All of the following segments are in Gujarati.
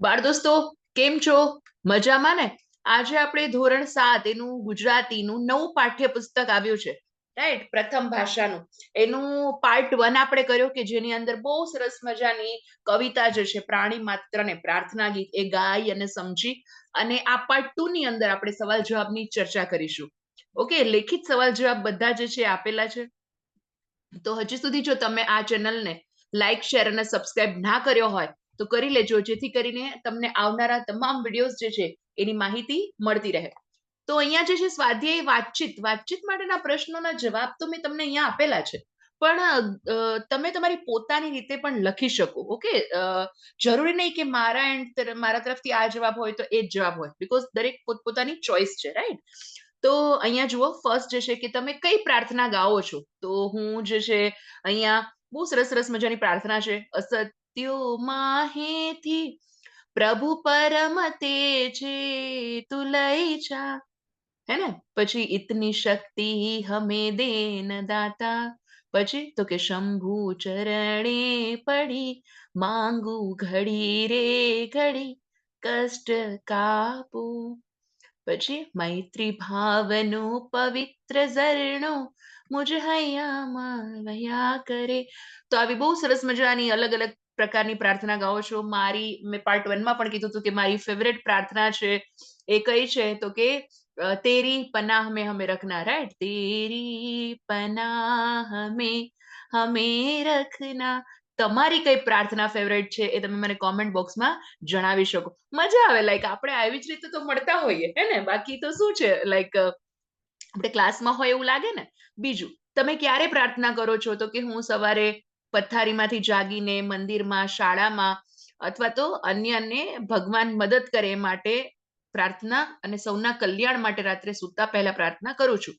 બાળ દોસ્તો, કેમ છો? મજામાં ને? આજે આપણે ધોરણ સાત, એનું ગુજરાતીનું નવું પાઠ્યપુસ્તક આવ્યું છે રાઈટ પ્રથમ ભાષાનું. એનું પાર્ટ વન આપણે કર્યો કે જેની અંદર બહુ સરસ મજાની કવિતા જે છે, પ્રાણી માત્ર ને પ્રાર્થના ગીત, એ ગાઈ અને સમજી અને આ પાર્ટ ટુ ની અંદર આપણે સવાલ જવાબની ચર્ચા કરીશું. ઓકે લેખિત સવાલ જવાબ બધા જે છે આપેલા છે. તો હજી સુધી જો તમે આ ચેનલને લાઈક શેર અને સબસ્ક્રાઇબ ના કર્યો હોય તો કરી લેજો, જેથી કરીને તમને આવનારા તમામ વિડીયોઝ જે છે, એની માહિતી મળતી રહે. તો અહીંયા જે છે, સ્વાધ્યાય વાતચીત વાતચીત માટેના પ્રશ્નોના જવાબ તો મેં તમને અહીંયા આપેલા છે. પણ તમે તમારી પોતાની રીતે પણ લખી શકો, ઓકે? જરૂરી નહીં કે મારા એન્ડ મારા તરફથી આ જવાબ હોય તો એ જ જવાબ હોય બીકોઝ દરેક પોતપોતાની ચોઈસ છે રાઈટ તો અહીંયા જુઓ ફર્સ્ટ જે છે કે તમે કઈ પ્રાર્થના ગાઓ છો? તો હું જે છે, અહીંયા બહુ સરસ સરસ મજાની પ્રાર્થના છે. અસત્યો માહેથી પ્રભુ પરમ તેજે તું લઈ જા હે ને પછી ઇતની શક્તિ હમે દેન દાતા. પછી તો કે શંભુ ચરણે પડી, માંગુ ઘડી રે ઘડી, કષ્ટ કાપુ. પછી મૈત્રી ભાવનો પવિત્ર ઝરણો મુજ હૈયામાં વયા કરે. તો આવી બહુ સરસ મજાની અલગ અલગ પ્રકારની પ્રાર્થના ગાઓ છો. મારી, મેં પાર્ટ વનમાં પણ કીધું હતું કે મારી ફેવરેટ પ્રાર્થના છે એ કઈ છે? તો કે તેરી પનાહ મેં હમે રખના રાઈટ તેરી પનાહ મેં હમે રખના તમારી કઈ પ્રાર્થના ફેવરેટ છે એ તમે મને કોમેન્ટ બોક્સમાં જણાવી શકો. મજા આવે લાઈક આપણે આવી જ રીતે તો મળતા હોઈએ, હે ને? બાકી તો શું છે? લાઈક આપણે ક્લાસમાં હોય એવું લાગે ને? બીજું, તમે ક્યારે પ્રાર્થના કરો છો? તો કે હું સવારે પથારીમાંથી જાગીને મંદિરમાં, શાળામાં અથવા તો અન્યને ભગવાન મદદ કરે માટે પ્રાર્થના અને સૌના કલ્યાણ માટે રાત્રે સૂતા પહેલા પ્રાર્થના કરું છું.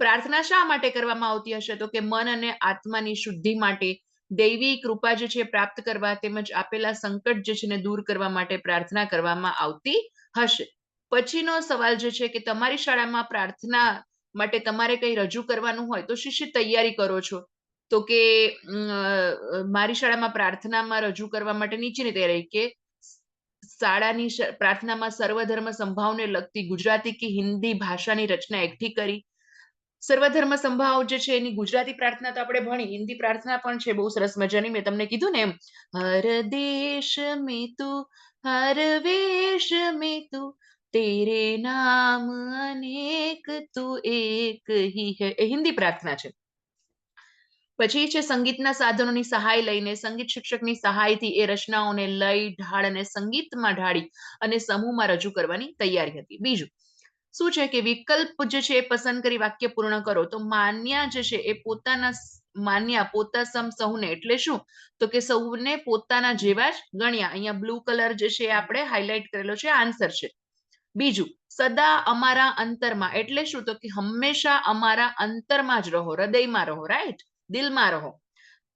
પ્રાર્થના શા માટે કરવામાં આવતી હશે? તો કે મન અને આત્માની શુદ્ધિ માટે દૈવી કૃપા જે છે પ્રાપ્ત કરવા તેમજ આપેલા સંકટ જે છે ને દૂર કરવા માટે પ્રાર્થના કરવામાં આવતી હશે. પછીનો સવાલ જે છે કે તમારી શાળામાં પ્રાર્થના માટે તમારે કંઈ રજૂ કરવાનું હોય તો શિષ્ય તૈયારી કરો છો? તો કે મારી શાળામાં પ્રાર્થનામાં રજૂ કરવા માટે નીચેની તૈયારી કે શાળાની પ્રાર્થનામાં સર્વધર્મ સંભાવને લગતી ગુજરાતી કે હિન્દી ભાષાની રચના એકઠી કરી. સર્વધર્મ સંભાવ જે છે એની ગુજરાતી પ્રાર્થના તો આપણે ભણી, હિન્દી પ્રાર્થના પણ છે, બહુ સરસ મજાની. મેં તમને કીધું ને એમ, હર દેશ મે તું, હર વેશ મે તું, તેરે નામ અનેક તું, એક હી હે. એ હિન્દી પ્રાર્થના છે. પછી છે સંગીતના સાધનોની સહાય લઈને સંગીત શિક્ષકની સહાયથી એ રચનાઓને લય ઢાળ અને સંગીતમાં ઢાળી અને સમૂહમાં રજૂ કરવાની તૈયારી હતી. બીજું, શું છે કે વિકલ્પ જે છે એ પસંદ કરી વાક્ય પૂર્ણ કરો? તો માન્યા જે છે એ પોતાના માન્યા પોતા સમ સૌને એટલે શું? તો કે સૌને પોતાના જેવા જ ગણ્યા. અહીંયા બ્લુ કલર જે છે આપણે હાઇલાઇટ કરેલો છે, આન્સર છે. બીજું, સદા અમારા અંતરમાં એટલે શું? તો કે હંમેશા અમારા અંતરમાં જ રહો, હૃદયમાં રહો રાઈટ દિલમાં રહો.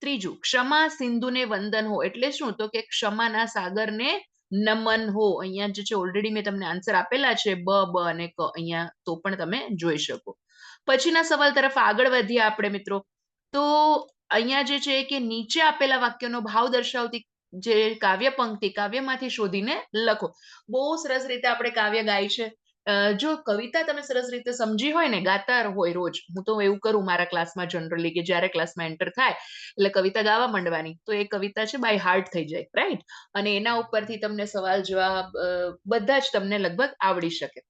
ત્રીજું, ક્ષમા સિંધુને વંદન હો. એટલે શું? તો કે ક્ષમાના સાગરને નમન હો. અહીંયા જે છે ઓલરેડી મેં તમને આન્સર આપેલા છે, બ બ અને ક. અહીંયા તો પણ તમે જોઈ શકો. પછીના સવાલ તરફ આગળ વધીએ આપણે, મિત્રો. તો અહીંયા જે છે કે નીચે આપેલા વાક્યનો ભાવ દર્શાવતી જે કાવ્ય પંક્તિ કાવ્યમાંથી શોધીને લખો. બહુ સરસ રીતે આપણે કાવ્ય ગાય છે. જો કવિતા તમે સરસ રીતે સમજી હોય ને, ગાતા હોય રોજ. હું તો એવું કરું મારા ક્લાસમાં જનરલી કે જ્યારે ક્લાસમાં એન્ટર થાય, એટલે કવિતા ગાવા માંડવાની, તો એ કવિતા છે બાય હાર્ટ થઈ જાય રાઈટ અને એના ઉપરથી તમને સવાલ જવાબ બધા જ તમને લગભગ આવડી શકે.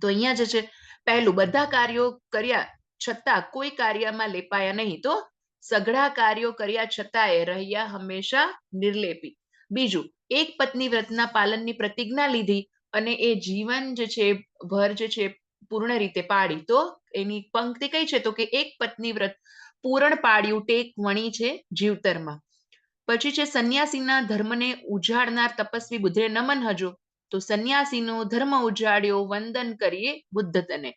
તો અહીંયા જે છે, પહેલું, બધા કાર્યો કર્યા છતાં કોઈ કાર્યમાં લેપાયા નહીં, તો સઘળા કાર્યો કર્યા છતાંય રહ્યા હંમેશા નિર્લેપી. બીજું, એક પત્ની વ્રતના પાલનની પ્રતિજ્ઞા લીધી અને એ જીવન જે છે, ભર જે છે, પૂર્ણ રીતે પાડી. તો એની પંક્તિ કઈ છે? તો કે એક પત્ની વ્રત પૂરણ પાડ્યું ટેક વણી છે જીવતરમાં. પછી છે, સંન્યાસીના ધર્મને ઉજાડનાર તપસ્વી બુદ્ધે નમન હજો. તો સંન્યાસીનો ધર્મ ઉજાડ્યો, વંદન કરીએ બુદ્ધ તને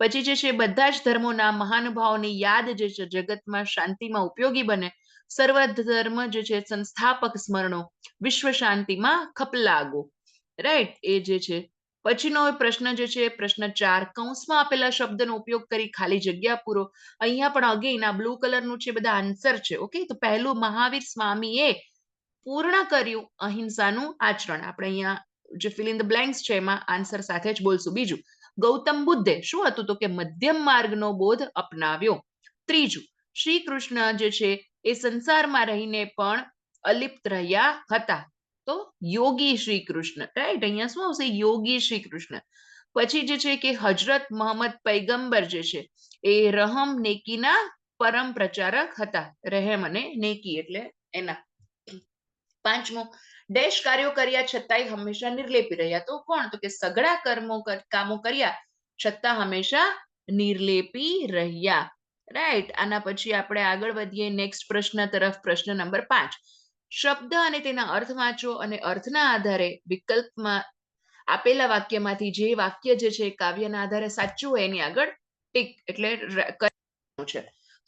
પછી જે છે, બધા જ ધર્મોના મહાનુભાવોની યાદ જે છે, જગતમાં શાંતિમાં ઉપયોગી બને. સર્વ ધર્મ જે છે, સંસ્થાપક સ્મરણો, વિશ્વ શાંતિમાં ખપલાગો રાઈટ એ જે છે. પછીનો પ્રશ્ન જે છે પ્રશ્ન ચાર. કૌંસમાં આપેલા શબ્દનો ઉપયોગ કરી ખાલી જગ્યા પૂરો. અહીંયા પણ અગેન આ બ્લુ કલરનું છે બધા આન્સર છે ઓકે તો પહેલું મહાવીર સ્વામીએ પૂર્ણ કર્યું અહિંસાનું આચરણ. આપણે અહીંયા જે ફિલ ઇન ધ બ્લેન્ક્સ છે, એમાં આન્સર સાથે જ બોલશું. બીજું, ગૌતમ બુદ્ધે શું હતું તો કે મધ્યમ માર્ગનો બોધ અપનાવ્યો. ત્રીજું, શ્રી કૃષ્ણ જે છે, એ સંસારમાં રહીને પણ અલિપ્ત રહ્યા હતા. તો યોગી શ્રી કૃષ્ણ રાઈટ અહીંયા શું આવશે? યોગી શ્રી કૃષ્ણ. પછી જે છે કે હજરત મોહમ્મદ પૈગંબર જે છે, એ રહમ નેકીના પરમ પ્રચારક હતા. રહેમ અને નેકી એટલે એના. પાંચમું દેશ કાર્યો કર્યા છતાંય હંમેશા નિર્લેપી રહ્યા. તો કોણ? તો કે સઘળા કર્મો કામો કર્યા છતાં હંમેશા નિર્લેપી રહ્યા. રાઈટ આના પછી આપણે આગળ વધીએ નેક્સ્ટ પ્રશ્ન તરફ, પ્રશ્ન નંબર પાંચ. શબ્દ અને તેના અર્થ વાંચો અને અર્થના આધારે વિકલ્પમાં આપેલા વાક્યમાંથી જે વાક્ય જે છે, કાવ્યના આધારે સાચું હોય એની આગળ ટીક એટલે છે.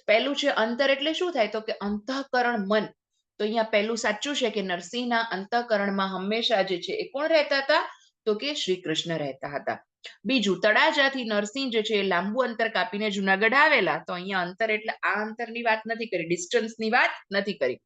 પહેલું છે અંતર એટલે શું થાય? તો કે અંતઃકરણ મન. તો અહીંયા પહેલું સાચું છે કે નરસિંહના અંતઃકરણમાં હંમેશા જે છે એ કોણ રહેતા હતા? તો કે શ્રી કૃષ્ણ રહેતા હતા. બીજું, તળાજાથી નરસિંહ જે છે એ લાંબુ અંતર કાપીને જુનાગઢ આવેલા. તો અહીંયા અંતર એટલે આ અંતરની વાત નથી કરી, ડિસ્ટન્સની વાત નથી કરી.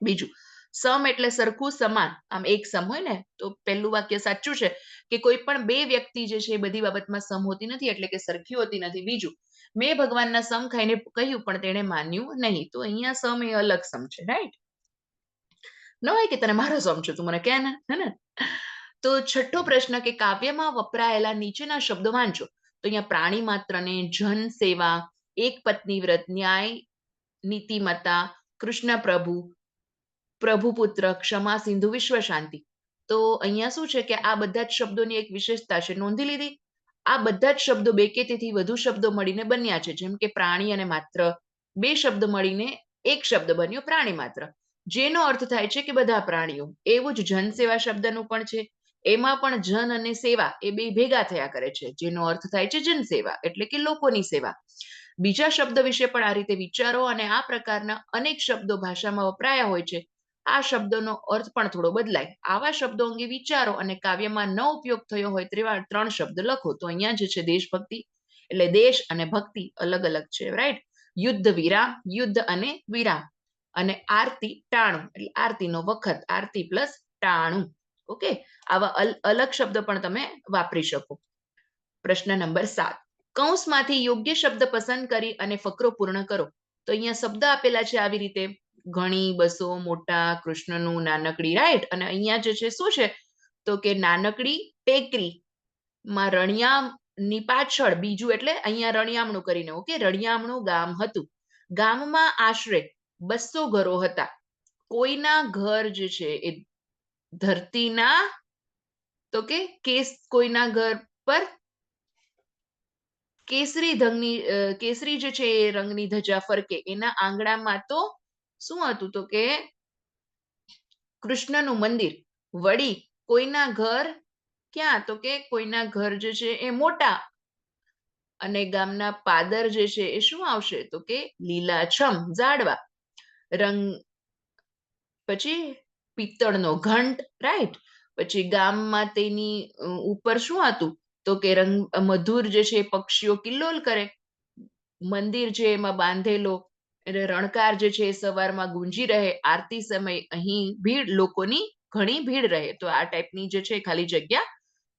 બીજું, સમ એટલે સરખું સમાન. આમ એક સમ હોય ને, તો પહેલું વાક્ય સાચું છે કે કોઈ પણ બે વ્યક્તિ જે છે એ બધી બાબતમાં સમ હોતી નથી, એટલે કે સરખી હોતી નથી. બીજું, મેં ભગવાનના સમ ખાઈને કહ્યું, પણ તેણે માન્યું નહીં. તો અહીંયા સમ એ અલગ સમ છે રાઈટ ન હોય કે તને મારો સમ છે, તું મને કે ને, હે ને? તો છઠ્ઠો પ્રશ્ન કે કાવ્યમાં વપરાયેલા નીચેના શબ્દો વાંચો. તો અહીંયા પ્રાણી માત્રને જન સેવા, એક પત્ની વ્રત, ન્યાય નીતિમતા કૃષ્ણ પ્રભુ પ્રભુપુત્ર, ક્ષમા, સિંધુ વિશ્વ શાંતિ. તો અહીંયા શું છે કે આ બધા જ શબ્દોની એક વિશેષતા છે. નોંધી લીધી? આ બધા જ શબ્દો બે કે તેથી વધુ શબ્દો મળીને બન્યા છે. જેમ કે પ્રાણી અને માત્ર. બે શબ્દ મળીને એક શબ્દ બન્યો, પ્રાણી માત્ર. જેનો અર્થ થાય છે કે બધા પ્રાણીઓ. એવું જ જનસેવા શબ્દનું પણ છે. એમાં પણ જન અને સેવા એ બે ભેગા થયા કરે છે. જેનો અર્થ થાય છે જનસેવા એટલે કે લોકોની સેવા. બીજા શબ્દ વિશે પણ આ રીતે વિચારો અને આ પ્રકારના અનેક શબ્દો ભાષામાં વપરાયા હોય છે. આ શબ્દોનો અર્થ પણ થોડો બદલાય. આવા શબ્દો અંગે વિચારો અને કાવ્યમાં ન ઉપયોગ થયો હોય તેવા ત્રણ શબ્દ લખો. તો અહીંયા જે છે દેશભક્તિ, એટલે દેશ અને ભક્તિ અલગ અલગ છે રાઈટ યુદ્ધ વિરામ, યુદ્ધ અને વિરામ. અને આરતી, ટાણું, એટલે આરતીનો વખત, આરતી પ્લસ ટાણું. ઓકે આવા અલગ શબ્દ પણ તમે વાપરી શકો. પ્રશ્ન નંબર સાત. કૌંસમાંથી યોગ્ય શબ્દ પસંદ કરી અને ફકરો પૂર્ણ કરો. તો અહીંયા શબ્દ આપેલા છે આવી રીતે. ઘણી બસો મોટા કૃષ્ણનું નાનકડી રાઈટ અને અહીંયા જે છે, શું છે? તો કે નાનકડી ટેકરી માં રણિયામની પાછળ બીજું એટલે અહીંયા રણિયામણું કરીને ઓકે રણિયામણું ગામ હતું. ગામમાં આશરે બસો ઘરો હતા. કોઈના ઘર જે છે એ ધરતીના, તો કે કેસ, કોઈના ઘર પર કેસરી ધંગની કેસરી જે છે એ રંગની ધજા ફરકે. એના આંગણામાં તો શું હતું તો કે કૃષ્ણનું મંદિર, વળી કોઈના ઘર ક્યાં? તો કે કોઈના ઘર જે છે એ મોટા અને ગામના પાદર જે છે એ શું આવશે? તો કે લીલાછમ, ઝાડવા. રંગ પછી પિત્તળનો ઘંટ રાઈટ પછી ગામમાં તેની ઉપર શું હતું? તો કે રંગ, મધુર જે છે પક્ષીઓ કિલ્લોલ કરે. મંદિર જે એમાં બાંધેલો એટલે રણકાર જે છે સવારમાં ગુંજી રહે, આરતી સમય અહીં ભીડ, લોકોની ઘણી ભીડ રહે. તો આ ટાઈપની જે છે ખાલી જગ્યા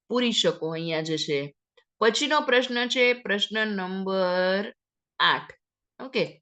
પૂરી શકો અહીંયા જે છે. પછીનો પ્રશ્ન છે, પ્રશ્ન નંબર આઠ. ઓકે.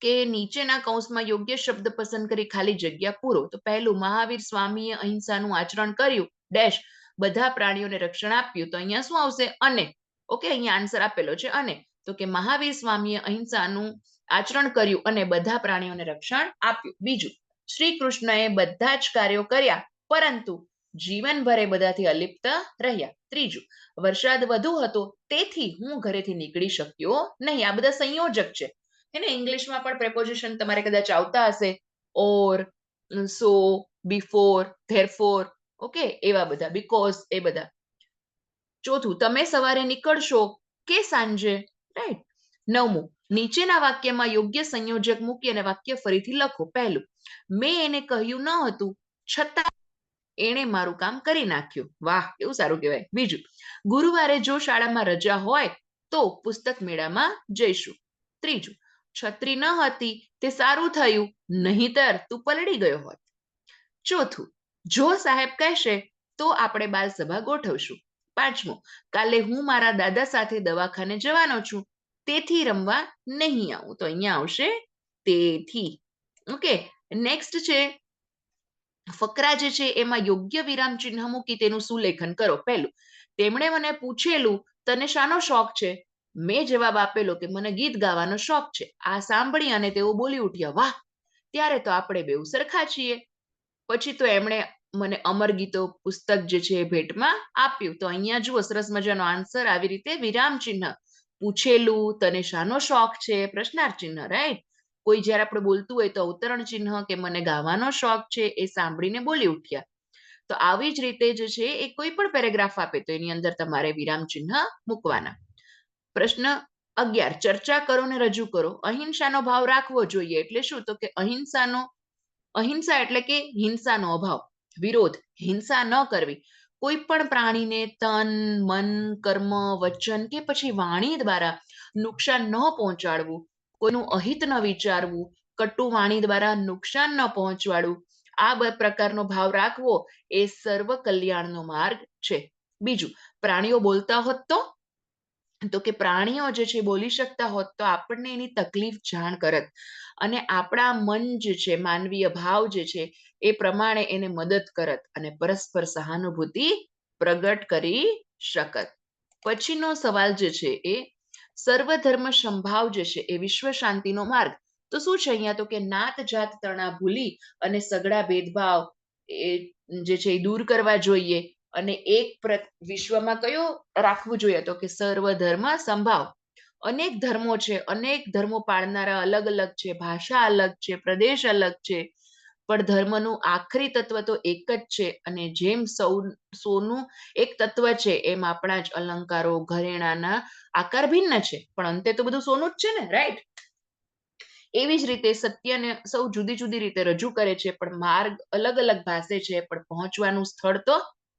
કે નીચેના કૌંસમાં યોગ્ય શબ્દ પસંદ કરી ખાલી જગ્યા પૂરો. તો પહેલું, મહાવીર સ્વામીએ અહિંસાનું આચરણ કર્યું. ડેશ. બધા પ્રાણીઓને રક્ષણ આપ્યું. તો અહીંયા શું આવશે? અને. ઓકે, અહીંયા આન્સર આપેલો છે અને. તો કે મહાવીર સ્વામીએ અહિંસાનું આચરણ કર્યું અને બધા પ્રાણીઓને રક્ષણ આપ્યું. બીજું શ્રી કૃષ્ણએ બધા જ કાર્યો કર્યા, પરંતુ જીવનભરે બધાથી અલિપ્ત રહ્યા. ત્રીજું, વરસાદ વધુ હતો, તેથી હું ઘરેથી નીકળી શક્યો નહીં. આ બધા સંયોજક છે. એને ઇંગ્લિશમાં પણ પ્રેપોઝિશન તમારે કદાચ આવતા હશે. Or, so before therefore okay, એવા બધા બીકોઝ એ બધા. ચોથું, તમે સવારે નીકળશો કે સાંજે? રાઈટ નવમું, નીચેના વાક્યમાં યોગ્ય સંયોજક મૂકી અને વાક્ય ફરીથી લખો. પહેલું, મેં એને કહ્યું ન હતું, છતાં એણે મારું કામ કરી નાખ્યું. વાહ, કેવું સારું કહેવાય. બીજું, ગુરુવારે જો શાળામાં રજા હોય તો પુસ્તક મેળામાં જઈશું. ત્રીજું, છત્રી ન હતી, તે સારું થયું, નહીતર તું પલળી ગયો હોત. ચોથું, જો સાહેબ કહેશે તો આપણે બાલ સભા ગોઠવશું. પાંચમું, કાલે હું મારા દાદા સાથે દવાખાને જવાનો છું. તેથી રમવા નહીં આવું. તો અહીંયા આવશે તેથી. ઓકે, નેક્સ્ટ છે. ફકરા જે છે એમાં યોગ્ય વિરામ ચિહ્ન મૂકી તેનું સુલેખન કરો. પહેલું, તેમણે મને પૂછેલું, તને શાનો શોખ છે? મેં જવાબ આપેલો કે, મને ગીત ગાવાનો શોખ છે. આ સાંભળી અને તેઓ બોલી ઉઠ્યા, વાહ, ત્યારે તો આપણે બેઉ સરખા છીએ. પછી તો એમણે મને અમર ગીતો પુસ્તક જે છે ભેટમાં આપ્યું. તો અહીંયા જુઓ, સરસ મજાનો આન્સર આવી રીતે વિરામ ચિહ્ન. પૂછેલું, તને શાનો શોખ છે? પ્રશ્નાર્થ ચિહ્ન રાઈટ કોઈ જ્યારે આપણે બોલતું હોય તો અવતરણ ચિહ્ન કે મને ગાવાનો શોખ છે એ સાંભળીને બોલી ઉઠ્યા. તો આવી જ રીતે જે છે એ કોઈ પણ પેરેગ્રાફ આપે તો એની અંદર તમારે વિરામ ચિહ્ન મૂકવાના. પ્રશ્ન અગિયાર, ચર્ચા કરો ને રજૂ કરો. અહિંસાનો ભાવ રાખવો જોઈએ. એટલે શું? તો કે અહિંસાનો, અહિંસા એટલે કે હિંસાનો અભાવ. વિરોધ, હિંસા ન કરવી. કોઈ પણ પ્રાણીને તન, મન, કર્મ, વચન કે પછી વાણી દ્વારા નુકસાન ન પહોંચાડવું, કોઈનું અહિત ન વિચારવું, કટુ વાણી દ્વારા નુકસાન ન પહોંચવાડવું, આ બે પ્રકારનો ભાવ રાખવો એ સર્વ કલ્યાણનો માર્ગ છે. બીજું, પ્રાણીઓ બોલતા હોત તો? તો કે પ્રાણીઓ જે છે બોલી શકતા હોત તો આપણને એની તકલીફ જાણ કરત. અને આપણા મન જે છે, માનવીય ભાવ જે છે એ પ્રમાણે એને મદદ કરત અને પરસ્પર સહાનુભૂતિ પ્રગટ કરી શકત. પછીનો સવાલ જે છે એ, સર્વધર્મ સંભાવ જે છે એ વિશ્વ શાંતિનો માર્ગ. તો શું છે અહીંયા? તો કે નાત જાત તણા ભૂલી અને સગડા ભેદભાવ એ જે છે એ દૂર કરવા જોઈએ. અને એક વિશ્વમાં કયો રાખવું જોઈએ? તો કે સર્વ ધર્મ સંભાવ. અનેક ધર્મો છે, અનેક ધર્મો પાળનારા અલગ અલગ છે, ભાષા અલગ છે, પ્રદેશ અલગ છે, પણ ધર્મનું આખરી તત્વ તો એક જ છે અને જેમ સૌ, સોનું એક તત્વ છે, એમ આપણા જ અલંકારો ઘરેણાના આકાર ભિન્ન છે. પણ અંતે તો બધું સોનું જ છે ને રાઈટ એવી જ રીતે સત્યને સૌ જુદી જુદી રીતે રજૂ કરે છે, પણ માર્ગ અલગ અલગ ભાષે છે, પણ પહોંચવાનું સ્થળ તો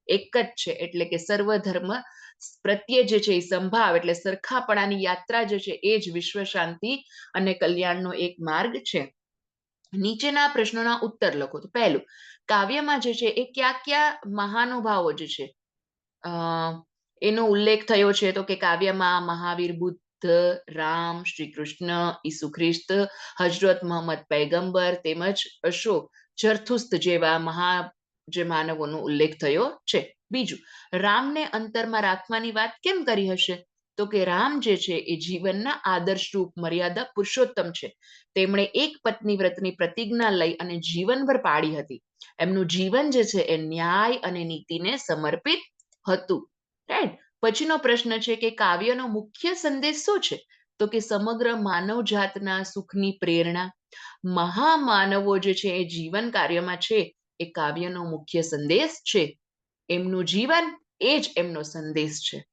એક જ છે. એટલે કે સર્વ ધર્મ પ્રત્યે જે છે એ સંભાવ, એટલે સરખાપણાની યાત્રા જે છે એ જ વિશ્વ શાંતિ અને કલ્યાણનો એક માર્ગ છે. નીચેના પ્રશ્નોના ઉત્તર લખો. તો પહેલું, કાવ્યમાં જે છે એ કયા કયા મહાનુભાવો જે છે એનો ઉલ્લેખ થયો છે તો કે કાવ્યમાં મહાવીર બુદ્ધ, રામ શ્રી કૃષ્ણ ઈસુ ખ્રિસ્ત હજરત મોહમ્મદ પૈગંબર તેમજ અશોક જરથુસ્ત જેવા મહા જે માનવોનો ઉલ્લેખ થયો છે. બીજું, રામને અંતરમાં રાખવાની વાત કેમ કરી હશે? તો કે રામ જે છે એ જીવનના આદર્શ રૂપ મર્યાદા પુરુષોત્તમ છે. તેમણે એક પત્ની વ્રતની પ્રતિજ્ઞા લઈ અને જીવનભર પાડી હતી. એમનું જીવન જે છે એ ન્યાય અને નીતિને સમર્પિત હતું. રાઈટ પછીનો પ્રશ્ન છે કે કાવ્યનો મુખ્ય સંદેશ શું છે? તો કે સમગ્ર માનવ જાતના સુખની પ્રેરણા. મહામાનવો જે છે એ જીવન કાર્યમાં છે એ કાવ્યનો મુખ્ય સંદેશ છે. એમનું જીવન એ જ એમનો સંદેશ છે.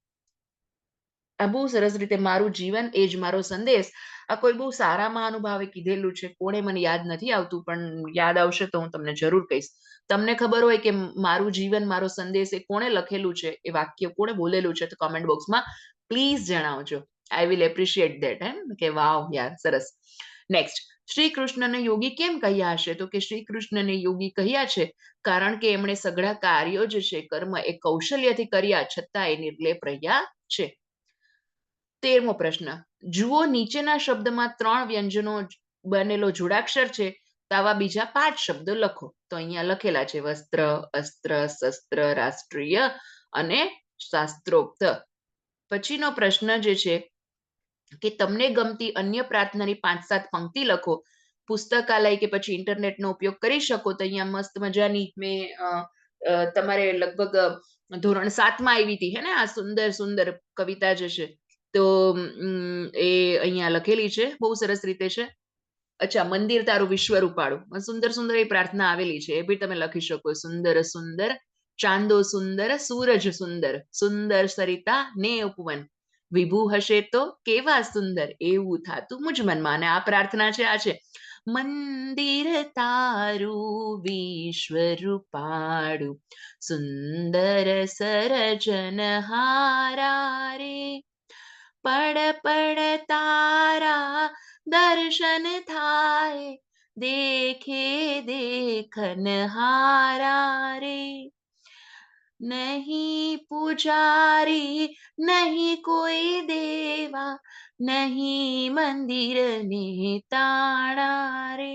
આ બહુ સરસ રીતે મારું જીવન એ જ મારો સંદેશ. આ કોઈ બહુ સારા મહાનુભાવે કીધેલું છે. કોણે મને યાદ નથી આવતું, પણ યાદ આવશે તો હું તમને જરૂર કહીશ. તમને ખબર હોય કે મારું જીવન, મારો સંદેશ એ કોણે લખેલું છે? એ વાક્ય કોણે બોલેલું છે? તો કોમેન્ટ બોક્સમાં પ્લીઝ જણાવજો. આઈ વિલ એપ્રિશિએટ ધેટ એમ કે વાવ યાર, સરસ. નેક્સ્ટ શ્રી કૃષ્ણને યોગી કેમ કહ્યા હશે? તો કે શ્રી કૃષ્ણને યોગી કહ્યા છે કારણ કે એમણે સઘળા કાર્યો જે છે, કર્મ એ કૌશલ્યથી કર્યા છતાં એ નિર્લેપ રહ્યા છે. તેરમો પ્રશ્ન. જુઓ, નીચેના શબ્દમાં ત્રણ વ્યંજનો બનેલો જોડાક્ષર છે, તાવા બીજા પાંચ શબ્દો લખો. તો અહીંયા લખેલા છે વસ્ત્ર, અસ્ત્ર, શસ્ત્ર, રાષ્ટ્રીય અને શાસ્ત્રોક્ત. પછીનો પ્રશ્ન જે છે કે તમને ગમતી અન્ય પ્રાર્થનાની પાંચ સાત પંક્તિ લખો, પુસ્તકાલય કે પછી ઇન્ટરનેટનો ઉપયોગ કરી શકો તો અહીંયા મસ્ત મજાની મેં તમારે લગભગ ધોરણ સાતમાં આવી હતી, હે ને? આ સુંદર સુંદર કવિતા જે છે, તો એ અહીંયા લખેલી છે, બહુ સરસ રીતે છે. અચ્છા, મંદિર તારું વિશ્વ રૂપાળું સુંદર સુંદર એ પ્રાર્થના આવેલી છે, એ બી તમે લખી શકો. સુંદર સુંદર, ચાંદો સુંદર, સૂરજ સુંદર સુંદર સરિતા ને ઉપવન. વિભુ હશે તો કેવા સુંદર એવું થાતું. મુજ મનમાં અને આ પ્રાર્થના છે, આ છે. મંદિર તારું વિશ્વ રૂપાળું સુંદર સરજન હારા પડ પડ તારા દર્શન થાય, દેખે દેખન હારા રે. નહીં પૂજારી નહીં કોઈ દેવા નહીં મંદિર ને તાણા રે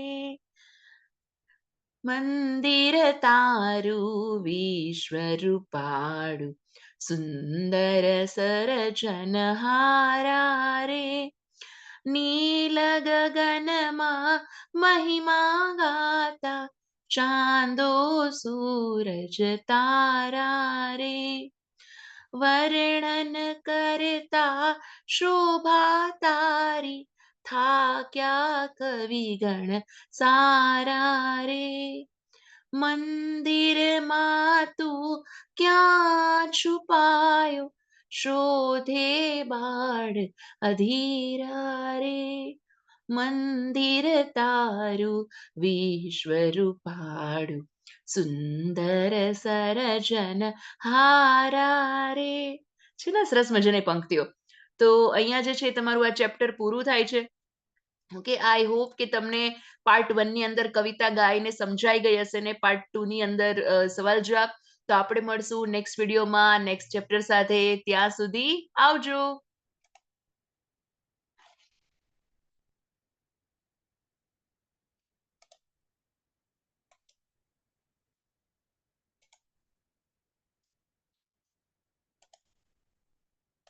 મંદિર તારું વિશ્વ રૂપાળું સુંદર સરજન હારા રે નીલ ગગનમાં મહિમા ગાતા ચાંદો સૂરજ તારા રે વર્ણન કરતા શોભા તારી થાક્યા કવિગણ સારા રે મંદિરમાં તું ક્યાં છુપાયો શોધે બાળ અધીરા રે મંદિર તારું વિશ્વ રૂપાળું સુંદર સરજન હારા રે છે ને સરસ મજાની પંક્તિઓ તો અહીંયા જે છે તમારું આ ચેપ્ટર પૂરું થાય છે ઓકે આઈ હોપ કે તમને પાર્ટ વનની અંદર કવિતા ગાઈને સમજાઈ ગઈ હશે ને પાર્ટ ટુ ની અંદર સવાલ જવાબ તો આપણે મળશું નેક્સ્ટ વિડીયોમાં નેક્સ્ટ ચેપ્ટર સાથે ત્યાં સુધી આવજો